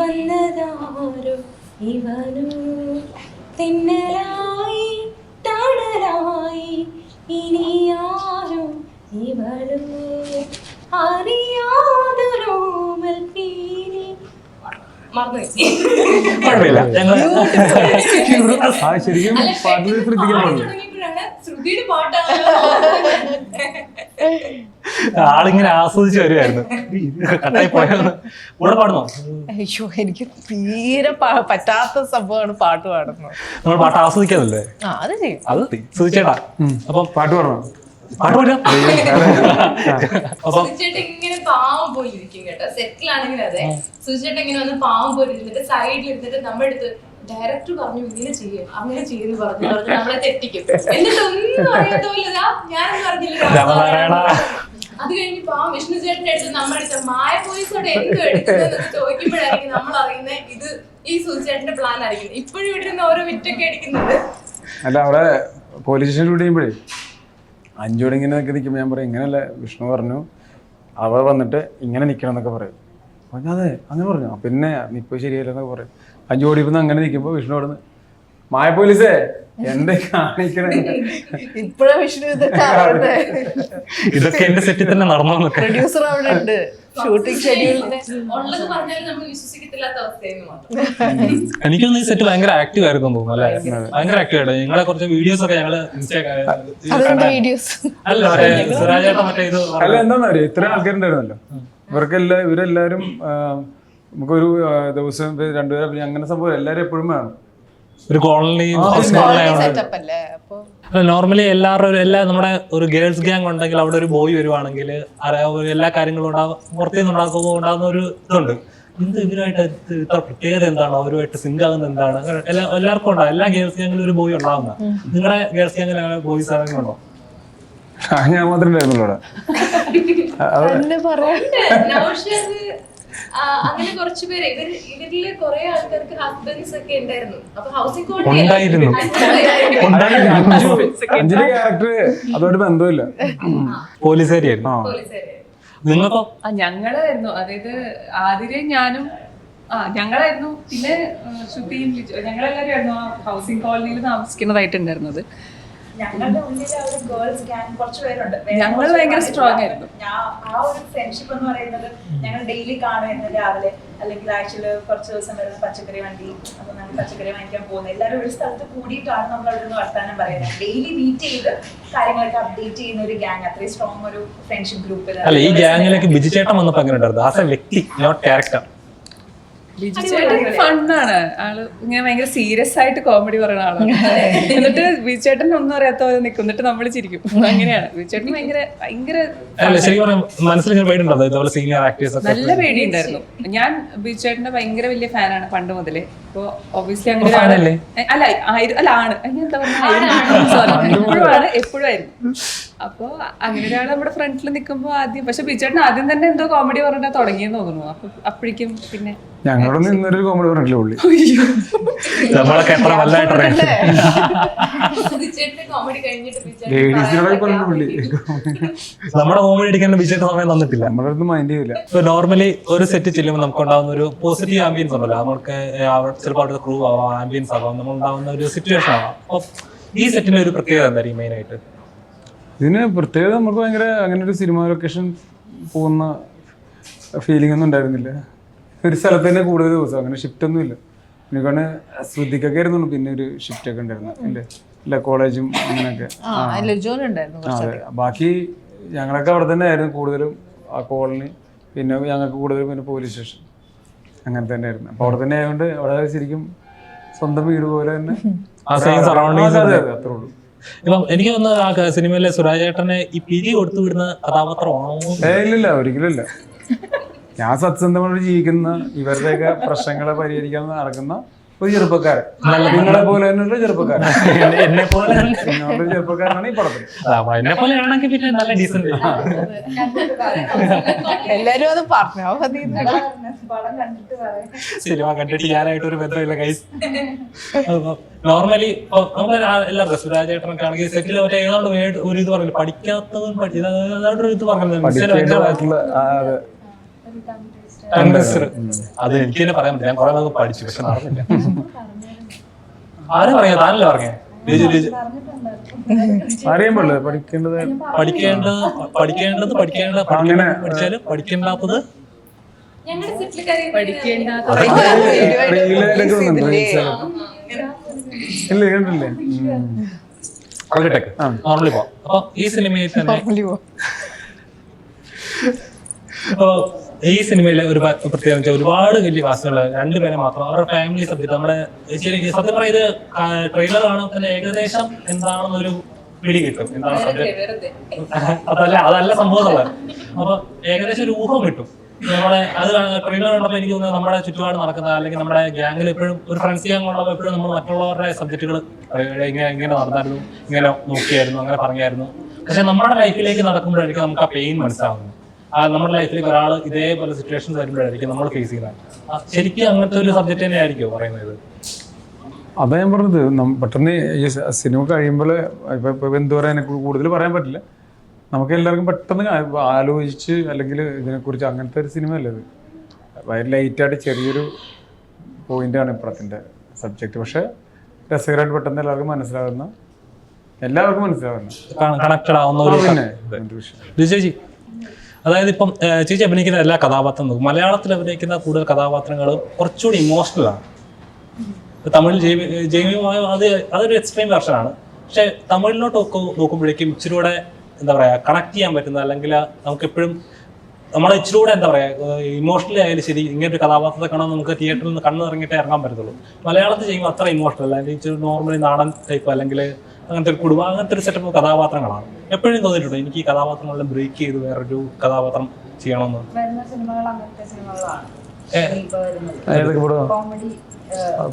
വന്നതാരോ ഇവനോ? തിന്നലായി തണലായി ഇനിയാരോ
കുഴപ്പമില്ല. ഞങ്ങൾ
ആ ശരിക്കും പാട്ടിൽ ശ്രദ്ധിക്കാൻ പാടില്ല
ആളിങ്ങനെ ആസ്വദിച്ച് വരുവായിരുന്നു. കട്ടായി പോയെന്ന്. കൂടെ പാടുന്നോ?
അയ്യോ എനിക്ക് തീരെ പറ്റാത്ത സംഭവമാണ് പാട്ട് പാടുന്നത്.
നമ്മൾ പാട്ട് ആസ്വദിക്കാതല്ലേ
ആ അത് ചെയ്യും.
അത് ശ്രദ്ധിച്ചേട്ടാ അപ്പൊ
പാട്ട് പറഞ്ഞോ
ഇങ്ങനെ പാവം പോലെ ഇരിക്കും കേട്ടോ. സെറ്റിലാണെങ്കിൽ അതെ. സുചേട്ടൻ ഇങ്ങനെ വന്ന് പാവം പോലെ ഇരുന്നിട്ട് സൈഡിൽ ഇരുന്നിട്ട് നമ്മുടെ അടുത്ത് ഡയറക്ടർ പറഞ്ഞു ഇങ്ങനെ ചെയ്യും അങ്ങനെ ചെയ്യുന്നു പറഞ്ഞു പറഞ്ഞു നമ്മളെ തെറ്റിക്കും. എന്നിട്ട് ഒന്നും അറിയാത്ത പോലെ ഇതാ, ഞാനൊന്നും അറിഞ്ഞില്ല.
രാമനാരായണ.
അത് കഴിഞ്ഞ് പാവം വിഷ്ണു ചേട്ടന്റെ അടുത്ത് മായ പോലീസോടെ എന്തോ എടുക്കുന്നതെന്ന് ചോദിക്കുമ്പോഴായിരിക്കും നമ്മൾ അറിയുന്നത് ഇത് ഈ സുചേട്ടന്റെ പ്ലാൻ ആയിരിക്കും. ഇപ്പോഴും ഇവിടെ നിന്ന് ഓരോ വിറ്റൊക്കെ അടിക്കുന്നുണ്ട്
അല്ല അവിടെ പോലീസ് സ്റ്റേഷൻ അഞ്ചോടെ ഇങ്ങനെ നിൽക്കുമ്പോൾ ഞാൻ പറയും ഇങ്ങനെയല്ല വിഷ്ണു പറഞ്ഞു അവ വന്നിട്ട് ഇങ്ങനെ നിൽക്കണം എന്നൊക്കെ പറയും. അപ്പം അതെ അങ്ങനെ പറഞ്ഞു. പിന്നെ ഇപ്പോൾ ശരിയല്ല എന്നൊക്കെ പറയും. അഞ്ചോടി ഇരുന്ന് അങ്ങനെ നിൽക്കുമ്പോൾ വിഷ്ണു അവിടെ മായ പോലീസേ എന്തേ കാണിക്കണേ?
ഇപ്പഴാ വിഷ്ണു ഇതൊക്കെ
എന്റെ സെറ്റിൽ തന്നെ നടന്നു
പ്രൊഡ്യൂസർ അവിടെ ഉണ്ട്. ഷൂട്ടിംഗ്
എനിക്കൊന്ന് ഈ സെറ്റ് ഭയങ്കര ആക്റ്റീവ് ആയിരുന്നു തോന്നുന്നു അല്ലെ? ഭയങ്കര ആക്റ്റീവ് ആയിട്ട്. ഞങ്ങളെ കുറച്ച് വീഡിയോസ് ഒക്കെ
ഞങ്ങൾ
അല്ല മറ്റേ സുരാജേട്ടൻ മറ്റേ ഇത്
അല്ല എന്താണെന്ന് അറിയാം ഇത്രയും ആൾക്കാരുണ്ടായിരുന്നല്ലോ. ഇവർക്കെല്ലാം ഇവരെല്ലാരും നമുക്കൊരു ദിവസം രണ്ടുപേരും അങ്ങനെ സംഭവം എല്ലാവരും എപ്പോഴും വേണം.
ഒരു കോളനി
സെറ്റപ്പ് അല്ലേ? അപ്പൊ
നോർമലി എല്ലാവരും ഒരു എല്ലാ നമ്മുടെ ഒരു ഗേൾസ് ഗ്യാങ് ഉണ്ടെങ്കിൽ അവിടെ ഒരു ബോയ് വരുവാണെങ്കിൽ എല്ലാ കാര്യങ്ങളും ഉണ്ടാവും പുറത്തുനിന്ന് ഉണ്ടാക്കുമ്പോൾ ഉണ്ടാകുന്ന ഒരു ഇതുണ്ട്. എന്ത് ഇവരായിട്ട് ഇത്ര പ്രത്യേകത എന്താണ്? അവരുമായിട്ട് സിങ്ക് ആകുന്നത് എന്താണ്? എല്ലാ എല്ലാവർക്കും ഉണ്ടാവും. എല്ലാ ഗേൾസ് ഗ്യാങ്ങിലും ഒരു ബോയ് ഉണ്ടാവുന്ന. നിങ്ങളുടെ ഗേൾസ് ഗ്യാങ്ങിൽ അങ്ങനെ ബോയ്സ് ആരെങ്കിലും ഉണ്ടോ?
ഞാൻ മാത്രമേ ഉണ്ടായിരുന്നുള്ളൂ
അങ്ങനെ കുറച്ച് പേര്. ഇവർ ഇവരിൽ കുറെ ആൾക്കാർക്ക് ഹസ്ബൻഡ്സ് ഒക്കെ ഉണ്ടായിരുന്നു. അപ്പൊ ഹൗസിംഗ്
ഉണ്ടായിരുന്നു.
അഞ്ജലി ക്യാരക്ടർ അതോട് ബന്ധമില്ല.
പോലീസുകാരിയായിരുന്നു. നിങ്ങൾക്കോ?
ഞങ്ങളായിരുന്നു. അതായത് ആതിരെ ഞാനും ആ ഞങ്ങളായിരുന്നു. പിന്നെ ശ്രുതിയും ഞങ്ങളെല്ലാവരും ആയിരുന്നു ആ ഹൗസിംഗ് കോളനിയിൽ താമസിക്കുന്നതായിട്ടുണ്ടായിരുന്നത്
ഞങ്ങളുടെ ഉള്ളിൽ ആ ഒരു ഗേൾസ് ഗ്യാങ് കുറച്ച് പേരുണ്ട്.
ഞങ്ങൾ ഭയങ്കര സ്ട്രോങ് ആയിരുന്നു.
ഞാൻ ആ ഒരു ഫ്രണ്ട്ഷിപ്പ് എന്ന് പറയുന്നത് ഞങ്ങൾ ഡെയിലി കാണുമായിരുന്നു രാവിലെ. അല്ലെങ്കിൽ ആഴ്ചയിൽ കുറച്ച് ദിവസം വരുന്ന പച്ചക്കറി വണ്ടി അപ്പൊ ഞങ്ങൾ പച്ചക്കറി വാങ്ങിക്കാൻ പോകുന്നത്. എല്ലാവരും ഒരു സ്ഥലത്ത് കൂടിയിട്ടാണ് നമ്മൾ അവിടെ നിന്ന് വർത്താനം പറയുന്നത്. ഡെയിലി മീറ്റ് ചെയ്ത് കാര്യങ്ങളൊക്കെ അപ്ഡേറ്റ് ചെയ്യുന്ന ഒരു ഗ്യാങ് അത്രയും സ്ട്രോങ് ഒരു ഫ്രണ്ട്ഷിപ്പ് ഗ്രൂപ്പ്
അല്ല ഈ ഗ്യാങ്ങിലേക്ക് ബിജു ചേട്ടൻ വന്നപ്പോ അങ്ങനെ ഉണ്ടായിരുന്നു? ആസ് എ വ്യക്തി നോട്ട് ക്യാരക്ടർ
ബിജു ചേട്ടൻ ഫണ്ണാണ്. ആൾ ഇങ്ങനെ ഭയങ്കര സീരിയസ് ആയിട്ട് കോമഡി പറയുന്ന ആളാണ്. എന്നിട്ട് ബിജു ചേട്ടൻ ഒന്നും അറിയാത്ത പോലെ നിൽക്കും എന്നിട്ട് നമ്മൾ ചിരിക്കും. അങ്ങനെയാണ്. ബിജു ചേട്ടൻ ഭയങ്കര ഭയങ്കര
ശരിക്കും മനസ്സിൽ ഇങ്ങനെ പേടിയുണ്ടോ ഇതുപോലെ സീനിയർ ആക്ടേഴ്സ് ഒക്കെ
നല്ല പേടിയുണ്ടായിരുന്നു ഞാൻ ബിജു ചേട്ടന്റെ ഭയങ്കര വലിയ ഫാനാണ് പണ്ട് മുതലേ. അപ്പൊ ഒബിയസ്ലി അങ്ങനെ
അല്ലേ?
അല്ല ആണ്. എന്താ പറഞ്ഞ? എപ്പോഴും ആണ്. എപ്പോഴും ആയിരുന്നു. അപ്പൊ അങ്ങനെ ഒരാൾ നമ്മുടെ ഫ്രണ്ടിൽ നിൽക്കുമ്പോ ആദ്യം പക്ഷെ ബിജേട്ടൻ ആദ്യം തന്നെ എന്തോ കോമഡി പറഞ്ഞാൽ തുടങ്ങിയെന്ന് തോന്നുന്നു. അപ്പൊ അപ്പോഴേക്കും പിന്നെ
ഞങ്ങളൊന്നും നിന്നൊരു കോമഡി പറഞ്ഞില്ല പുള്ളി.
നമ്മളൊക്കെ എത്ര
ലേഡീസിനോട് പറഞ്ഞു പുള്ളി.
നമ്മുടെ കോമഡി അടിക്കാൻ വിജയത്തെ സമയം തന്നിട്ടില്ല
നമ്മുടെ അടുത്ത് മൈൻഡ് ചെയ്യില്ല
ഇപ്പൊ നോർമലി ഒരു സെറ്റ് ചെല്ലുമ്പോൾ നമുക്ക് ഉണ്ടാവുന്ന ഒരു പോസിറ്റീവ് ആംബിയൻസ് ഉണ്ടല്ലോ. നമുക്ക് ചിലപ്പോൾ അവിടെ ക്രൂ ആവാം ആംബിയൻസ് ആവാം നമ്മൾ ഉണ്ടാവുന്ന ഒരു സിറ്റുവേഷൻ ആവാം. അപ്പൊ ഈ സെറ്റിന്റെ ഒരു പ്രത്യേകത എന്തായിരിക്കും മെയിൻ ആയിട്ട്?
ഇതിന് പ്രത്യേകത നമുക്ക് ഭയങ്കര അങ്ങനെ ഒരു സിനിമ ലൊക്കേഷൻ പോകുന്ന ഫീലിംഗ് ഒന്നും ഉണ്ടായിരുന്നില്ല. ഒരു സ്ഥലത്ത് തന്നെ കൂടുതൽ ദിവസം. അങ്ങനെ ഷിഫ്റ്റ് ഒന്നും ഇല്ല. എനിക്കാണ് ശ്രദ്ധിക്കൊക്കെ ആയിരുന്നു. പിന്നെ ഒരു ഷിഫ്റ്റ് ഒക്കെ ഉണ്ടായിരുന്നു. അല്ലേ ഇല്ല കോളേജും അങ്ങനെയൊക്കെ.
ആ ലിജോൻ ഉണ്ടായിരുന്നു
ആ, അതെ. ബാക്കി ഞങ്ങളൊക്കെ അവിടെ തന്നെ ആയിരുന്നു കൂടുതലും ആ കോളനി പിന്നെ ഞങ്ങൾക്ക് കൂടുതലും പിന്നെ പോലീസ് സ്റ്റേഷൻ അങ്ങനെ തന്നെ ആയിരുന്നു. അപ്പൊ അവിടെ തന്നെ ആയതുകൊണ്ട് അവിടെ ശരിക്കും സ്വന്തം വീട് പോലെ തന്നെ
ആ
അതെ, അതെ, അത്രേ ഉള്ളൂ.
ഇപ്പം എനിക്ക് തോന്നുന്നത് ആ സിനിമയിലെ സുരാജ് ഏട്ടനെ ഈ പിരി കൊടുത്തു വിടുന്ന കഥാപാത്രമാണോ
ഏ ഇല്ലില്ല ഒരിക്കലും ഇല്ല. ഞാൻ സത്യസന്ധമായിട്ട് ജീവിക്കുന്ന ഇവരുടെയൊക്കെ പ്രശ്നങ്ങളെ പരിഹരിക്കാൻ നടക്കുന്ന ഒരു ചെറുപ്പക്കാരൻ. നിങ്ങളെ പോലെ തന്നെയുള്ള ചെറുപ്പക്കാരൻ.
എന്നെ- പോലെ
നിങ്ങളുടെ ചെറുപ്പക്കാരനാണ് ഈ പടത്തിൽ
എന്നെ പോലെ ആണെങ്കിൽ പിന്നെ നല്ല ഡീസന്റ്
എല്ലാരും അത് പറഞ്ഞു? മതി
പടം കണ്ടിട്ട് പറയാം
സിനിമ കണ്ടിട്ട് ഞാനായിട്ട് ഒരു ബന്ധമില്ല കൈസ് നോർമലി ചേട്ടനൊക്കെ ആണെങ്കിൽ സെറ്റിൽ മറ്റേ ഏതാണ്ട് ഒരു ഇത് പറഞ്ഞില്ല? പഠിക്കാത്തവൻ പഠിച്ചു ഇത് ഏതാണ്ട് ഒരു ഇത് പറഞ്ഞില്ല?
അതെ.
എനിക്ക് തന്നെ പറയാൻ പറ്റില്ല. ഞാൻ കുറെ നാൾക്ക് പഠിച്ചു പക്ഷെ നടന്നില്ല ആരും പറയാ താനല്ലേ പറഞ്ഞേ?
പാടില്ല പഠിക്കേണ്ടത്
പഠിക്കേണ്ടത് പഠിക്കേണ്ടത് പഠിക്കേണ്ടത് പഠിച്ചാൽ പഠിക്കേണ്ടാത്തത്.
ഇല്ല കണ്ടില്ലേ
നോർമലി പോവാം അപ്പൊ ഈ സിനിമയിൽ തന്നെ ഈ സിനിമയിലെ ഒരു പ്രത്യേകം പ്രത്യേകത ഒരുപാട് വലിയ കാസ്റ്റുകൾ രണ്ടുപേരെ മാത്രം അവരുടെ ഫാമിലി സബ്ജക്ട് നമ്മുടെ ശരിക്കും സത്യം പറഞ്ഞ ഇത് ട്രെയിലർ കാണുമ്പോൾ തന്നെ ഏകദേശം എന്താണെന്നൊരു പിടി കിട്ടും. എന്താണ് സബ്ജക്ട് അതല്ല അതല്ല സംഭവം എന്നുള്ളത് അപ്പൊ ഏകദേശം ഒരു ഊഹം കിട്ടും. നമ്മളെ അത് ട്രെയിലർ കണ്ടപ്പോൾ എനിക്ക് തോന്നുന്നത് നമ്മുടെ ചുറ്റുപാട് നടക്കുന്ന അല്ലെങ്കിൽ നമ്മുടെ ഗ്യാങ്ങിൽ എപ്പോഴും ഒരു ഫ്രണ്ട്സ് ഗ്യാങ് ഉള്ളപ്പോൾ എപ്പോഴും നമ്മൾ മറ്റുള്ളവരുടെ സബ്ജക്റ്റുകൾ ഇങ്ങനെ ഇങ്ങനെ നടന്നായിരുന്നു ഇങ്ങനെ നോക്കിയായിരുന്നു അങ്ങനെ പറഞ്ഞായിരുന്നു. പക്ഷെ നമ്മുടെ ലൈഫിലേക്ക് നടക്കുമ്പോഴായിരിക്കും നമുക്ക് ആ പെയിൻ മനസ്സിലാവുന്നത്. നമ്മുടെ ലൈഫിലേക്ക് ഒരാൾ ഇതേപോലെ സിറ്റുവേഷൻസ് വരുമ്പോഴായിരിക്കും നമ്മൾ ഫേസ് ചെയ്യുന്നത്. ശരിക്കും അങ്ങനത്തെ ഒരു സബ്ജക്റ്റ് തന്നെ ആയിരിക്കുമോ പറയുന്നത്?
അതാ ഞാൻ പറഞ്ഞത്. പെട്ടെന്ന് ഈ സിനിമ കഴിയുമ്പോൾ ഇപ്പൊ എന്ത് പറയാൻ കൂടുതൽ പറയാൻ പറ്റില്ല. നമുക്ക് എല്ലാവർക്കും പെട്ടെന്ന് ആലോചിച്ച് അല്ലെങ്കിൽ ഇതിനെക്കുറിച്ച് അങ്ങനത്തെ ഒരു സിനിമ അല്ലത് വളരെ ലൈറ്റായിട്ട് ചെറിയൊരു പോയിന്റാണ് ഇപ്പഴത്തിന്റെ സബ്ജക്റ്റ് പക്ഷേ രസകരമായിട്ട് പെട്ടെന്ന് എല്ലാവർക്കും മനസ്സിലാകുന്ന എല്ലാവർക്കും മനസ്സിലാകുന്ന
കണക്റ്റഡ് ആവുന്ന ഒരു
വിഷയം.
അതായത് ഇപ്പം ചേച്ചി അഭിനയിക്കുന്ന എല്ലാ കഥാപാത്രങ്ങളും മലയാളത്തിൽ അഭിനയിക്കുന്ന കൂടുതൽ കഥാപാത്രങ്ങളും കുറച്ചുകൂടി ഇമോഷണലാണ് തമിഴിൽ ജൈവി ജൈവി അത് അതൊരു എക്സ്ട്രീം വെർഷനാണ് പക്ഷെ തമിഴിലോട്ട് നോക്കു നോക്കുമ്പോഴേക്കും ഇച്ചിരി കൂടെ എന്താ പറയാ കണക്ട് ചെയ്യാൻ പറ്റുന്ന അല്ലെങ്കിൽ നമുക്ക് എപ്പോഴും നമ്മളെ ഇച്ചിരി കൂടെ എന്താ പറയാ ഇമോഷണലി ആയാലും ശരി ഇങ്ങനെ ഒരു കഥാപാത്രത്തെ കാണാൻ നമുക്ക് തിയേറ്ററിൽ നിന്ന് കണ്ണ് ഇറങ്ങിയിട്ട് ഇറങ്ങാൻ പറ്റത്തുള്ളൂ. മലയാളത്തിൽ ചെയ്യുമ്പോൾ അത്ര ഇമോഷണൽ അല്ലെങ്കിൽ ഇച്ചിരി നോർമലി നാടൻ ടൈപ്പ് അല്ലെങ്കിൽ അങ്ങനത്തെ ഒരു കുടുംബം അങ്ങനത്തെ ഒരു സെറ്റപ്പ് കഥാപാത്രങ്ങളാണ്. എപ്പോഴും തോന്നിയിട്ടുണ്ട് എനിക്ക് ഈ കഥാപാത്രങ്ങളെല്ലാം ബ്രേക്ക് ചെയ്ത് വേറൊരു കഥാപാത്രം ചെയ്യണമെന്ന്.
ഏതൊക്കെ പടം
കോമഡി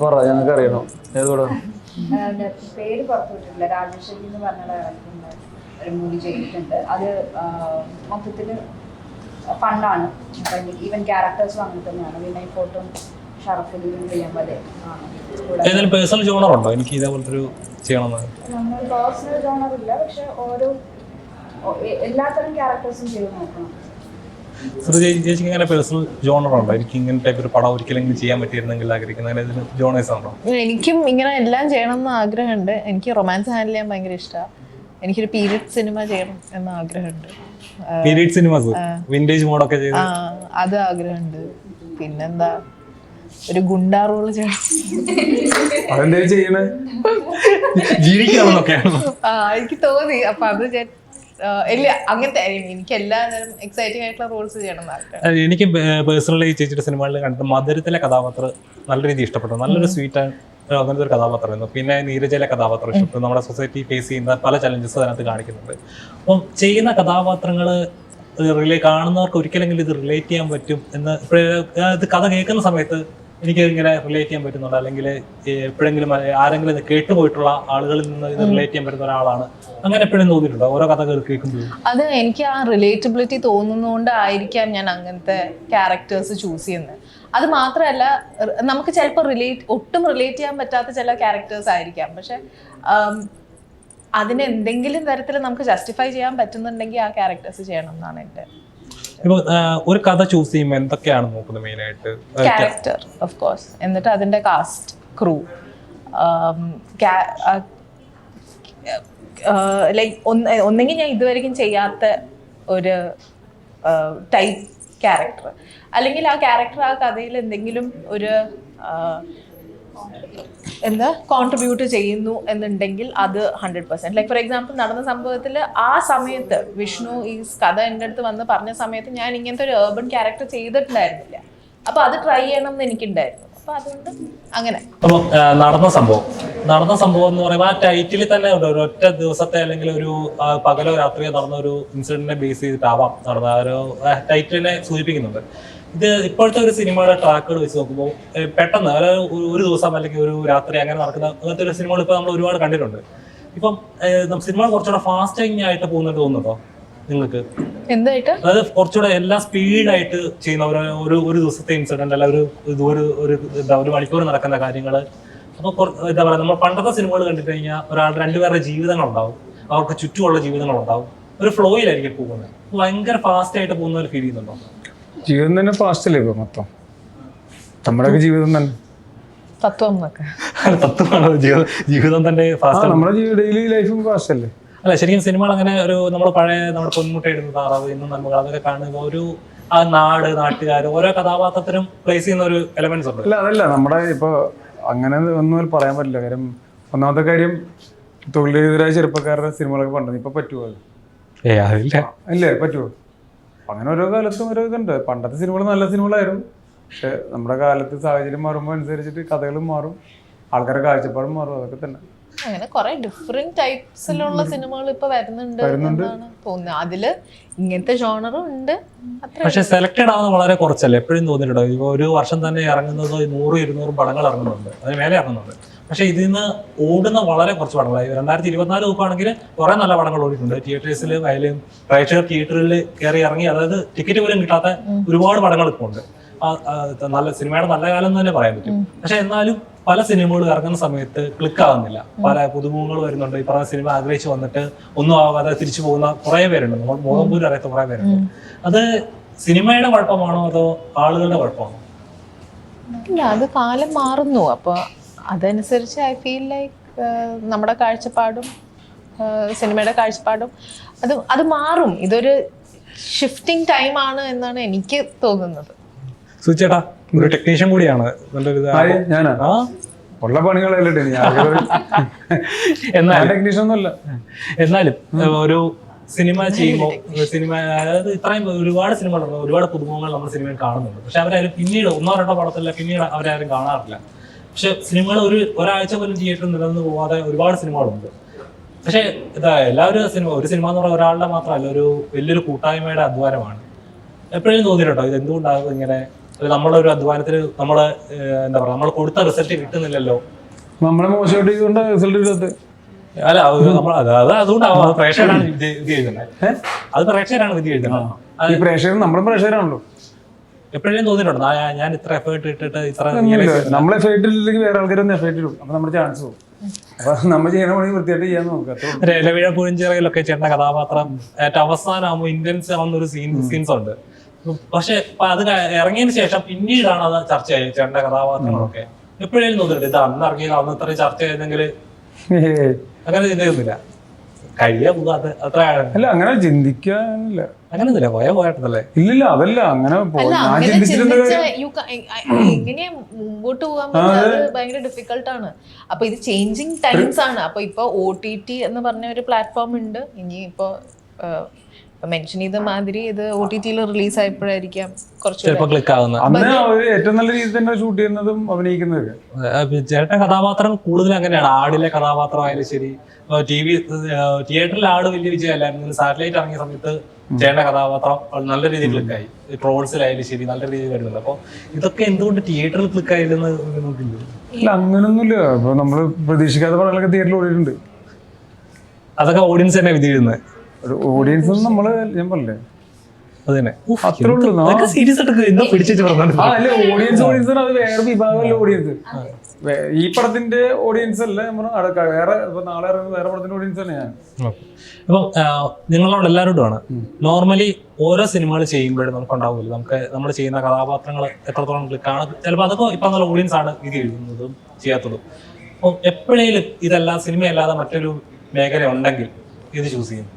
പറ ഞങ്ങൾക്ക് അറിയണം ഏത് പടം
പേര് പുറത്തുവിട്ടിട്ടില്ല രാജേശ്വരി എന്ന് പറഞ്ഞ ഡയറക്ടറിന്റെ ഒരു മൂവി ചെയ്തിട്ടുണ്ട്. അത് ഈവൻ ക്യാരക്ടേഴ്സും അങ്ങനെ തന്നെയാണ്. വിനയ് ഫോട്ടും ഷറഫുദ്ദീനും പ്രിയമതെ ആണ്. കൂടാതെ
ഏതെങ്കിലും പേഴ്സണൽ ജോണർ ഉണ്ടോ? എനിക്ക് ഇതേപോലത്തെ ഒരു ചെയ്യണമെന്ന്.
നമ്മൾ പേഴ്സണൽ ജോണർ ഇല്ല പക്ഷെ ഓരോ എല്ലാത്തരം ക്യാരക്ടേഴ്സും ചെയ്ത് നോക്കണം.
ചേച്ചിക്ക് ഇങ്ങനെ പേഴ്സണൽ ജോണർ ഉണ്ടോ? എനിക്ക് ഇങ്ങനെ ടൈപ്പ് ഒരു പടം ഒരിക്കലെങ്കിലും ചെയ്യാൻ പറ്റിയിരുന്നെങ്കിൽ ആഗ്രഹിക്കുന്ന അങ്ങനെ ഇതിന് ജോണേഴ്സ് ഉണ്ടോ?
എനിക്കും ഇങ്ങനെ എല്ലാം ചെയ്യണം എന്ന് ആഗ്രഹമുണ്ട്. എനിക്ക് റൊമാൻസ് ഹാൻഡിൽ ചെയ്യാൻ ഭയങ്കര ഇഷ്ടമാണ് എനിക്കൊരു പീരീഡ് സിനിമ ചെയ്യണം എന്ന് ആഗ്രഹമുണ്ട്.
പീരീഡ് സിനിമാസ് വിന്റേജ് മോഡൊക്കെ ചെയ്ത്?
ആ അത് ആഗ്രഹമുണ്ട്. പിന്നെന്താ? ഒരു ഗുണ്ടാ റോൾ ചെയ്യണം
അതെന്തേലും ചെയ്യണേ?
ജീവിക്കണമെന്നൊക്കെയാണ്?
ആ എനിക്ക് തോന്നി. അപ്പൊ അത് ഞാൻ ആ, ഇല്ല അങ്ങനത്തെ എനിക്ക് എല്ലാ നേരം എക്സൈറ്റിംഗ് ആയിട്ടുള്ള റോൾസ് ചെയ്യണം
എനിക്ക് പേഴ്സണലി ചേച്ചിയുടെ സിനിമകളിൽ കണ്ടിട്ട് മധുരത്തിലെ കഥാപാത്രം നല്ല രീതിയിൽ ഇഷ്ടപ്പെട്ടു നല്ലൊരു സ്വീറ്റ് അങ്ങനത്തെ ഒരു കഥാപാത്രമായിരുന്നു പിന്നെ നീരജയിലെ കഥാപാത്രം ഇഷ്ടപ്പെട്ടു. നമ്മുടെ സൊസൈറ്റി ഫേസ് ചെയ്യുന്ന പല ചലഞ്ചസ് അതിനകത്ത് കാണിക്കുന്നുണ്ട്. അപ്പം ചെയ്യുന്ന കഥാപാത്രങ്ങൾ റിലേ കാണുന്നവർക്ക് ഒരിക്കലെങ്കിലും ഇത് റിലേറ്റ് ചെയ്യാൻ പറ്റും എന്ന് ഇത് കഥ കേൾക്കുന്ന സമയത്ത് എനിക്ക് ഇങ്ങനെ റിലേറ്റ് ചെയ്യാൻ പറ്റുന്നുണ്ട്. അല്ലെങ്കിൽ എപ്പോഴെങ്കിലും ആരെങ്കിലും കേട്ടുപോയിട്ടുള്ള ആളുകളിൽ നിന്ന് ഇത് റിലേറ്റ് ചെയ്യാൻ പറ്റുന്ന ഒരാളാണ്. അങ്ങനെ എപ്പോഴും തോന്നിയിട്ടുണ്ടോ. ഓരോ കഥകൾ കേൾക്കുമ്പോൾ
അത് എനിക്ക് ആ റിലേറ്റബിലിറ്റി തോന്നുന്നതുകൊണ്ടായിരിക്കാം ഞാൻ അങ്ങനത്തെ ക്യാരക്ടേഴ്സ് ചൂസ് ചെയ്യുന്നത് അത് മാത്രമല്ല നമുക്ക് ചിലപ്പോൾ റിലേറ്റ് ഒട്ടും റിലേറ്റ് ചെയ്യാൻ പറ്റാത്ത ചില ക്യാരക്ടേഴ്സ് ആയിരിക്കാം. പക്ഷെ അതിനെന്തെങ്കിലും തരത്തിൽ നമുക്ക് ജസ്റ്റിഫൈ ചെയ്യാൻ പറ്റുന്നുണ്ടെങ്കിൽ ആ ക്യാരക്ടേഴ്സ് ചെയ്യണം എന്നാണ് എന്റെ
ഇപ്പൊ ഒരു കഥ ചൂസ് ചെയ്യുമ്പോൾ എന്തൊക്കെയാണ് നോക്കുന്നത് മെയിൻ ആയിട്ട്?
ക്യാരക്ടർ ഓഫ് കോഴ്സ് എന്നിട്ട് അതിന്റെ കാസ്റ്റ് ക്രൂ ലൈക്ക് ഒന്ന് ഒന്നെങ്കിൽ ഞാൻ ഇതുവരെയും ചെയ്യാത്ത ഒരു ടൈപ്പ് ക്യാരക്ടർ അല്ലെങ്കിൽ ആ ക്യാരക്ടർ ആ കഥയിൽ എന്തെങ്കിലും ഒരു ആ, എന്താ കോൺട്രിബ്യൂട്ട് ചെയ്യുന്നു എന്നുണ്ടെങ്കിൽ അത് hundred percent like for example നടന്ന സംഭവത്തിൽ ആ സമയത്ത് വിഷ്ണു ഈ കഥ എന്റെ അടുത്ത് വന്ന് പറഞ്ഞ സമയത്ത് ഞാൻ ഇങ്ങനത്തെ ഒരു ഏർബൺ ക്യാരക്ടർ ചെയ്തിട്ടുണ്ടായിരുന്നില്ല. അപ്പോൾ അത് ട്രൈ ചെയ്യണം എന്ന് എനിക്കുണ്ടായിരുന്നു. അപ്പോൾ അതുകൊണ്ട് അങ്ങനെ.
അപ്പോൾ നടന്ന സംഭവം. നടന്ന സംഭവം എന്ന് പറയുമ്പോൾ ആ ടൈറ്റിൽ തന്നെ ഉണ്ട്. ഒരു ഒറ്റ ദിവസത്തെ അല്ലെങ്കിൽ ഒരു പകലോ രാത്രിയോ നടന്ന ഒരു ഇൻസിഡന്റിനെ ബേസ് ചെയ്തിട്ടാവാം. നടന്ന ഒരു ടൈറ്റിലിനെ സൂചിപ്പിക്കുന്നുണ്ട്. ഇത് ഇപ്പോഴത്തെ ഒരു സിനിമയുടെ ട്രാക്കുകൾ വെച്ച് നോക്കുമ്പോൾ പെട്ടെന്ന് അതായത് ഒരു- ദിവസം അല്ലെങ്കിൽ ഒരു രാത്രി അങ്ങനെ നടക്കുന്ന അങ്ങനത്തെ ഒരു സിനിമകൾ ഇപ്പോൾ നമ്മൾ ഒരുപാട് കണ്ടിട്ടുണ്ട്. ഇപ്പം സിനിമ കുറച്ചുകൂടെ ഫാസ്റ്റിംഗ് ആയിട്ട് പോകുന്നുണ്ട് തോന്നുന്നുണ്ടോ നിങ്ങൾക്ക്?
എന്തായിട്ട്?
അതായത് കുറച്ചുകൂടെ എല്ലാം സ്പീഡായിട്ട് ചെയ്യുന്ന ഒരു ഒരു ദിവസത്തെ ഇൻസിഡന്റ് അല്ല ഒരു ഒരു ഒരു എന്താ ഒരു മണിക്കൂർ നടക്കുന്ന കാര്യങ്ങൾ. അപ്പോൾ എന്താ പറയുക നമ്മൾ പണ്ടത്തെ സിനിമകൾ കണ്ടിട്ട് കഴിഞ്ഞാൽ ഒരാളുടെ രണ്ടുപേരുടെ ജീവിതങ്ങൾ ഉണ്ടാവും അവർക്ക് ചുറ്റുമുള്ള ജീവിതങ്ങൾ ഉണ്ടാവും ഒരു ഫ്ലോയിലായിരിക്കും പോകുന്നത്. ഭയങ്കര ഫാസ്റ്റ് ആയിട്ട് പോകുന്ന ഒരു ഫീൽ ചെയ്യുന്നുണ്ടോ?
ജീവിതം തന്നെ ഫാസ്റ്റ് അല്ലേ ഇപ്പൊ മൊത്തം? നമ്മുടെയൊക്കെ ജീവിതം തന്നെ.
തത്വം എന്നൊക്കെ.
തത്വമാണ്? ജീവിതം ജീവിതം തന്നെ ഫാസ്റ്റ്
നമ്മുടെ ഡെയിലി ലൈഫും ഫാസ്റ്റ് അല്ലേ?
അല്ല ശരിക്കും സിനിമകൾ അങ്ങനെ ഒരു നമ്മൾ പഴയ നമ്മുടെ പൊന്മുട്ടയിടുന്ന താറാവ് ഇന്നും നമുക്ക് അതൊക്കെ കാണുമ്പോൾ ഒരു ആ നാട് നാട്ടുകാർ ഓരോ കഥാപാത്രത്തിനും പ്ലേസ് ചെയ്യുന്ന ഒരു എലമെന്റ്സ് ഉണ്ട്.
അല്ല അതല്ല നമ്മുടെ ഇപ്പൊ അങ്ങനെ ഒന്നും പറയാൻ പറ്റില്ല. കാര്യം ഒന്നാമത്തെ കാര്യം തൊഴിലെതിരായ ചെറുപ്പക്കാരുടെ സിനിമകളൊക്കെ പണ്ടത് ഇപ്പൊ പറ്റുമോ അല്ലേ
ഏ അതില്ല.
ഇല്ലേ പറ്റുമോ അങ്ങനെ ഓരോ കാലത്തും ഓരോ ഇതുണ്ട്. പണ്ടത്തെ സിനിമകൾ നല്ല സിനിമകളായിരുന്നു. പക്ഷെ നമ്മുടെ കാലത്ത് സാഹചര്യം മാറുമ്പോൾ അനുസരിച്ചിട്ട് കഥകളും മാറും. ആൾക്കാരുടെ കാഴ്ചപ്പാടും മാറും. അതൊക്കെ തന്നെ.
അങ്ങനെ കുറെ ഡിഫറെന്റ് ടൈപ്സിലുള്ള സിനിമകൾ ഇപ്പൊ വരുന്നുണ്ട്
വരുന്നുണ്ട്.
എന്നാണ് തോന്നുന്നത്. അതിൽ ഇങ്ങനത്തെ ജോണറും ഉണ്ട്.
പക്ഷെ സെലക്ടഡ് ആവുന്ന വളരെ കുറച്ചല്ലേ? എപ്പോഴും തോന്നിയിട്ടുണ്ടോ? ഇപ്പൊ ഒരു വർഷം തന്നെ ഇറങ്ങുന്നത് നൂറ് ഇരുന്നൂറ് പടങ്ങൾ ഇറങ്ങുന്നുണ്ട്. അതിന് മേലെ ഇറങ്ങുന്നുണ്ട്. പക്ഷെ ഇതിൽ നിന്ന് ഓടുന്ന വളരെ കുറച്ച് പടങ്ങളായി രണ്ടായിരത്തി ഇരുപത്തിനാല് നോക്കുകയാണെങ്കിൽ കുറെ നല്ല പടങ്ങൾ ഓടിയിട്ടുണ്ട്. തിയേറ്റേഴ്സിൽ അതിലും പ്രേക്ഷകർ തിയേറ്ററിൽ കയറി ഇറങ്ങി അതായത് ടിക്കറ്റ് പോലും കിട്ടാത്ത ഒരുപാട് പടങ്ങൾ ഇപ്പോൾ ഉണ്ട്. നല്ല സിനിമയുടെ നല്ല കാലം എന്ന് തന്നെ പറയാൻ പറ്റും. പക്ഷെ എന്നാലും പല സിനിമകൾ ഇറങ്ങുന്ന സമയത്ത് ക്ലിക്ക് ആവുന്നില്ല. പല പുതുമുഖങ്ങൾ വരുന്നുണ്ട്. ഈ പറഞ്ഞ സിനിമ ആഗ്രഹിച്ച് വന്നിട്ട് ഒന്നും ആവാതെ തിരിച്ചു പോകുന്ന കുറെ പേരുണ്ട്. നമ്മൾ പോലും അറിയാത്ത കുറെ പേരുണ്ട്. അത് സിനിമയുടെ കുഴപ്പമാണോ അതോ ആളുകളുടെ കുഴപ്പമാണോ?
ഇല്ല അത് കാലം മാറുന്നു. അപ്പോൾ അതനുസരിച്ച് ഐ ഫീൽ ലൈക്ക് നമ്മുടെ കാഴ്ചപ്പാടും സിനിമയുടെ കാഴ്ചപ്പാടും അത് അത് മാറും. ഇതൊരു ഷിഫ്റ്റിംഗ് ടൈം ആണ് എന്നാണ് എനിക്ക് തോന്നുന്നത്.
സുചേട്ടാ ഒരു ടെക്നീഷ്യൻ കൂടിയാണ്. നല്ലൊരു?
ഞാനാ? ഉള്ള പണികളല്ലേ ടെക്നീഷ്യൻ ഒന്നുമല്ല.
എന്നാലും ഒരു സിനിമ ചെയ്യുമ്പോൾ സിനിമ അതായത് ഇത്രയും ഒരുപാട് സിനിമകളുണ്ട് ഒരുപാട് പുതുമുഖങ്ങൾ നമ്മുടെ സിനിമയിൽ കാണുന്നുണ്ട്. പക്ഷെ അവരാരും പിന്നീട് ഒന്നോ രണ്ടോ പടത്തില്ല പിന്നീട് അവരാരും കാണാറില്ല. പക്ഷെ സിനിമകൾ ഒരു ഒരാഴ്ച പോലും തിയേറ്ററിൽ നിലനിന്ന് പോവാതെ ഒരുപാട് സിനിമകളുണ്ട്. പക്ഷെ ഇതാ എല്ലാവരും സിനിമ ഒരു സിനിമ എന്ന് പറഞ്ഞാൽ ഒരാളുടെ മാത്രമല്ല ഒരു വലിയൊരു കൂട്ടായ്മയുടെ അധ്വാനമാണ്. എപ്പോഴും തോന്നിയിട്ടോ ഇത് എന്തുകൊണ്ടാകും ഇങ്ങനെ? നമ്മളൊരു അധ്വാനത്തിൽ നമ്മൾ എന്താ പറയുക നമ്മൾ കൊടുത്ത റിസൾട്ട് കിട്ടുന്നില്ലല്ലോ.
നമ്മളെ മോശമായിട്ട് റിസൾട്ട് ഇല്ലാത്ത.
അല്ല നമ്മൾ അത് അത് അതുകൊണ്ടാവും അത് പ്രേക്ഷകരാണ് വിധി എഴുതുന്നത്. അത് പ്രേക്ഷകരാണ് വിധി എഴുതുന്നത്.
പ്രേക്ഷകരും പ്രേക്ഷകർ നമ്മുടെ പ്രേക്ഷകരാണല്ലോ.
എപ്പോഴും തോന്നിയിട്ടുണ്ടോ? ഞാൻ- ഇത്ര എഫേർട്ട് ഇട്ടിട്ട് ഇത്ര
നമ്മൾ എഫേർട്ട് ഇല്ലെങ്കിൽ വേറെ ആൾക്കാരൊന്നും എഫേർട്ട് ഇടും. അപ്പൊ നമ്മുടെ ചാൻസ് പോകും അപ്പൊ നമ്മൾ ചെയ്യണ പണി വൃത്തിയായിട്ട് ചെയ്യാൻ നോക്കാം.
രലവിഴ പുഴിഞ്ചിറയിലൊക്കെ ചേട്ടന്റെ കഥാപാത്രം ഏറ്റവും അവസാനമാകുമ്പോൾ ഇന്റൻസ് ആവുന്ന ഒരു സീൻ സീൻസ് ഉണ്ട്. പക്ഷെ അത് ഇറങ്ങിയതിന് ശേഷം പിന്നീടാണ് അത് ചർച്ച ചെയ്യുന്നത് ചേട്ടന്റെ കഥാപാത്രങ്ങളൊക്കെ. എപ്പോഴേലും തോന്നിട്ടുണ്ട് ഇത് അന്ന് ഇറങ്ങിയത് അന്ന് ഇത്ര ചർച്ച ചെയ്തെങ്കിൽ. അങ്ങനെ ചിന്തയൊന്നുമില്ല അത്ര
അല്ല അങ്ങനെ ചിന്തിക്കാനില്ല.
അങ്ങനെ പോയാ പോയിട്ടല്ലേ
ഇല്ലില്ല അതല്ല അങ്ങനെ പോ-
അല്ല
ഞാൻ
അങ്ങനെ
ചിന്തിച്ചിട്ടുണ്ട്
ചിന്തിച്ച you ca- എങ്ങനെ മുമ്പോട്ട് പോകാൻ പറ്റും അത് ഭയങ്കര ഡിഫിക്കൽട്ട് ആണ്. അപ്പൊ ഇത് ചേഞ്ചിങ് ടൈംസ് ആണ്. അപ്പൊ ഇപ്പൊ ഒ ടി ടി എന്ന് പറഞ്ഞ ഒരു പ്ലാറ്റ്ഫോം ഉണ്ട്. ഇനി ഇപ്പൊ മെൻഷൻ ചെയ്ത മാതിരി ഇത് ഒ ടി ടിയിൽ റിലീസ് ആയപ്പോഴായിരിക്കാം കുറച്ച്
ചിലപ്പോ ക്ലിക്ക് ആകുന്ന
അന്ന് അവർ ഏറ്റവും നല്ല രീതിയിൽ തന്നെ ഷൂട്ട് ചെയ്യുന്നതും അഭിനയിക്കുന്നതൊക്കെ.
ചേട്ടൻ കഥാപാത്രം കൂടുതൽ അങ്ങനെയാണ്. ആടിലെ കഥാപാത്രമായാലും ശരി ടി വി തിയേറ്ററിൽ ആട് വലിയ വിജയമല്ലായിരുന്നു. സാറ്റലൈറ്റ് ഇറങ്ങിയ സമയത്ത് ചേട്ടന്റെ കഥാപാത്രം നല്ല രീതിയിൽ ക്ലിക്കായി ട്രോൾസിലായാലും ശരി നല്ല രീതിയിൽ വരുന്നുണ്ട്. അപ്പോൾ ഇതൊക്കെ എന്തുകൊണ്ട് തിയേറ്ററിൽ ക്ലിക്ക് ആയില്ലെന്ന് നോക്കില്ല
അല്ല അങ്ങനൊന്നുമില്ല. ഇപ്പൊ നമ്മൾ പ്രതീക്ഷിക്കാത്ത പടങ്ങളൊക്കെ തിയേറ്ററിൽ ഓടിയിട്ടുണ്ട്.
അതൊക്കെ ഓഡിയൻസ് തന്നെ വിധി എഴുതുന്നത്
ഒരു ഓഡിയൻസ് നമ്മൾ ഞാൻ പറഞ്ഞില്ലേ? അത്രേ ഉള്ളൂ. നമുക്ക്
സീരിയസ് ആയിട്ട് എന്തോ പിടിച്ചു പറഞ്ഞു
ആ അല്ല ഓഡിയൻസ് ഓഡിയൻസ് അത് വേറെ വിഭാഗമല്ല ഓഡിയൻസ് ഈ പടത്തിന്റെ ഓഡിയൻസ് അല്ല നമ്മൾ വേറെ ഇപ്പൊ നാളെ ഇറങ്ങുന്ന വേറെ പടത്തിന്റെ ഓഡിയൻസ് ആണ് ഞാൻ.
അപ്പം നിങ്ങളോട് എല്ലാവരോടുമാണ് നോർമലി ഓരോ സിനിമകൾ ചെയ്യുമ്പോഴും നമുക്ക് ഉണ്ടാവില്ല നമുക്ക് നമ്മൾ ചെയ്യുന്ന കഥാപാത്രങ്ങൾ എത്രത്തോളം കാണാം ചിലപ്പോൾ അതൊക്കെ ഇപ്പം നല്ല ഓഡിയൻസ് ആണ് ഇത് എഴുതുന്നതും ചെയ്യാത്തതും. അപ്പം എപ്പോഴേലും ഇതല്ല സിനിമയല്ലാതെ മറ്റൊരു മേഖല ഉണ്ടെങ്കിൽ ഇത് ചൂസ് ചെയ്യും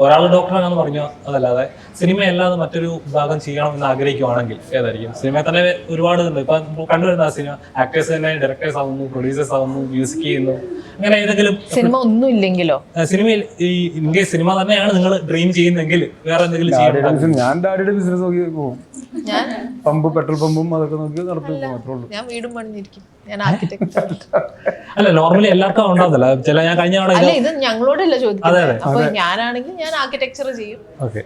ഒരാൾ ഡോക്ടറാണെന്ന് പറഞ്ഞു അതല്ലാതെ സിനിമയല്ലാതെ മറ്റൊരു ഭാഗം ചെയ്യണം എന്ന് ആഗ്രഹിക്കുവാണെങ്കിൽ ഏതായിരിക്കും? സിനിമയെ തന്നെ ഒരുപാട് ഉണ്ട് ഇപ്പൊ കണ്ടുവരുന്ന സിനിമ ആക്ടേഴ്സ് തന്നെ ഡയറക്ടേഴ്സ് ആവുന്നു പ്രൊഡ്യൂസേഴ്സ് ആവുന്നു മ്യൂസിക് ചെയ്യുന്നു. അങ്ങനെ ഏതെങ്കിലും
സിനിമ ഒന്നും ഇല്ലെങ്കിലോ?
സിനിമയിൽ ഈ ഇൻകേസ് സിനിമ തന്നെയാണ് നിങ്ങൾ ഡ്രീം ചെയ്യുന്നെങ്കിൽ വേറെ എന്തെങ്കിലും ചെയ്യണം
ഞാൻ ഡാഡിയുടെ ബിസിനസ് നോക്കി പോകും.
ഞാൻ?
പമ്പ് പെട്രോൾ പമ്പും അതൊക്കെ നോക്കി നടത്തി അത്രേ ഉള്ളൂ.
ഞാൻ വീടും പണിഞ്ഞിരിക്കും. ഞാൻ ആർക്കിടെക്ട്
അല്ല നോർമലി എല്ലാവർക്കും ഉണ്ടാവുന്നില്ല ചില ഞാൻ കഴിഞ്ഞ തവണ
അല്ല ഇത് ഞങ്ങളോടല്ല
അതെ,
ചോദിക്കുന്നത്.
അതെ.
അപ്പൊ ഞാനാണെങ്കിൽ ഞാൻ ആർക്കിടെക്ചർ ചെയ്യും.
ഓക്കെ.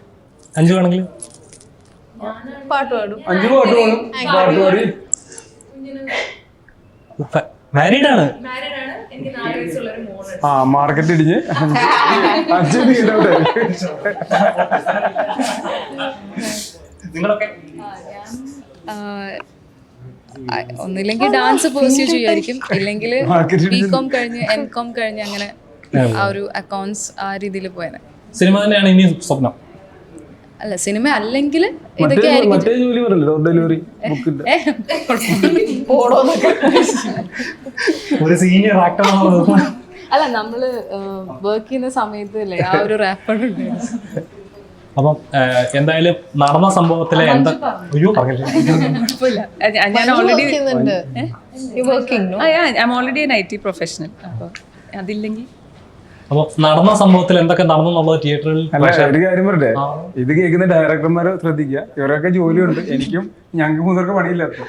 അഞ്ചു വേണമെങ്കിൽ
പാട്ട് പാടും.
അഞ്ചു പാട്ട് പാടും. പാട്ട് പാടി.
മാരീഡ് ആണ്.
ആ മാർക്കറ്റ് ഇടിഞ്ഞ്. അഞ്ച്
നിങ്ങളൊക്കെ?
ഒന്നില്ലെങ്കിൽ ഡാൻസ് പെർസ്യൂ ചെയ്യുമായിരിക്കും. ഇല്ലെങ്കിൽ
ബികോം
ബി കോം കഴിഞ്ഞ് എം കോം കഴിഞ്ഞ് അങ്ങനെ ആ ഒരു അക്കൗണ്ട്സ് ആ രീതിയിൽ പോയത്
സിനിമ തന്നെയാണ് ഇനി സ്വപ്നം.
അല്ല സിനിമ അല്ലെങ്കിൽ ഇതൊക്കെ ആയിരിക്കും.
മറ്റേ ജോലി പറയല്ലോ ഡോർ ഡെലിവറി
ഒരു സീനിയർ ആക്ടർ
അല്ല നമ്മൾ വർക്ക് ചെയ്യുന്ന സമയത്ത് അല്ലേ ആ ഒരു റാപ്പർ
അപ്പം എന്തായാലും നടന്ന സംഭവത്തിലെ എന്താ അയ്യോ
ഞാൻ- already already I T professional അപ്പോൾ അതില്ലെങ്കിൽ
അപ്പൊ നടന്ന സംഭവത്തിൽ എന്തൊക്കെ നടന്നു എന്നുള്ളത് തിയേറ്ററിൽ
ഒരു കാര്യം പറഞ്ഞേ ഇത് കേൾക്കുന്ന ഡയറക്ടർമാരെ ശ്രദ്ധിക്കുക. ഇവരൊക്കെ ജോലിയുണ്ട്. എനിക്കും ഞങ്ങൾക്ക് മുതൽക്ക് പണിയില്ലാത്ത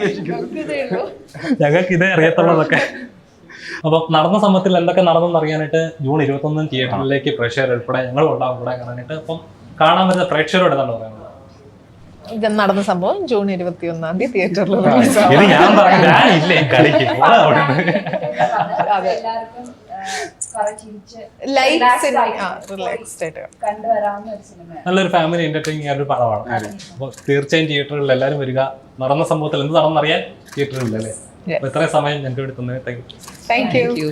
അപേക്ഷിക്കുന്നു.
ഞങ്ങൾക്ക് ഇതേ അറിയത്തുള്ളതൊക്കെ. അപ്പൊ നടന്ന സമയത്തിൽ എന്തൊക്കെ നടന്നെന്ന് അറിയാനായിട്ട് ജൂൺ ഇരുപത്തി ഒന്നിന് തിയേറ്ററിലേക്ക് പ്രേക്ഷകർ ഉൾപ്പെടെ ഞങ്ങളും ഉണ്ടാവും കൂടെ കാണാനായിട്ട് അപ്പം കാണാൻ വരുന്ന പ്രേക്ഷകരോട് എന്താണ് പറയാനുള്ളത്?
ഇത് നടന്ന സംഭവം ജൂൺ ഇരുപത്തി ഒന്നാം തീയതി തിയേറ്ററിൽ
നല്ലൊരു ഫാമിലി എന്റർടൈനിങ് ആയൊരു പടമാണ്. അപ്പോൾ തീർച്ചയായും തിയേറ്ററുകളിൽ എല്ലാവരും വരിക. നടന്ന സംഭവത്തിൽ എന്ത് നടന്നറിയാൻ തിയേറ്ററുകളിൽ അല്ലേ? ഇത്രയും സമയം ഞങ്ങൾക്ക് വേണ്ടി തന്നെ താങ്ക് യു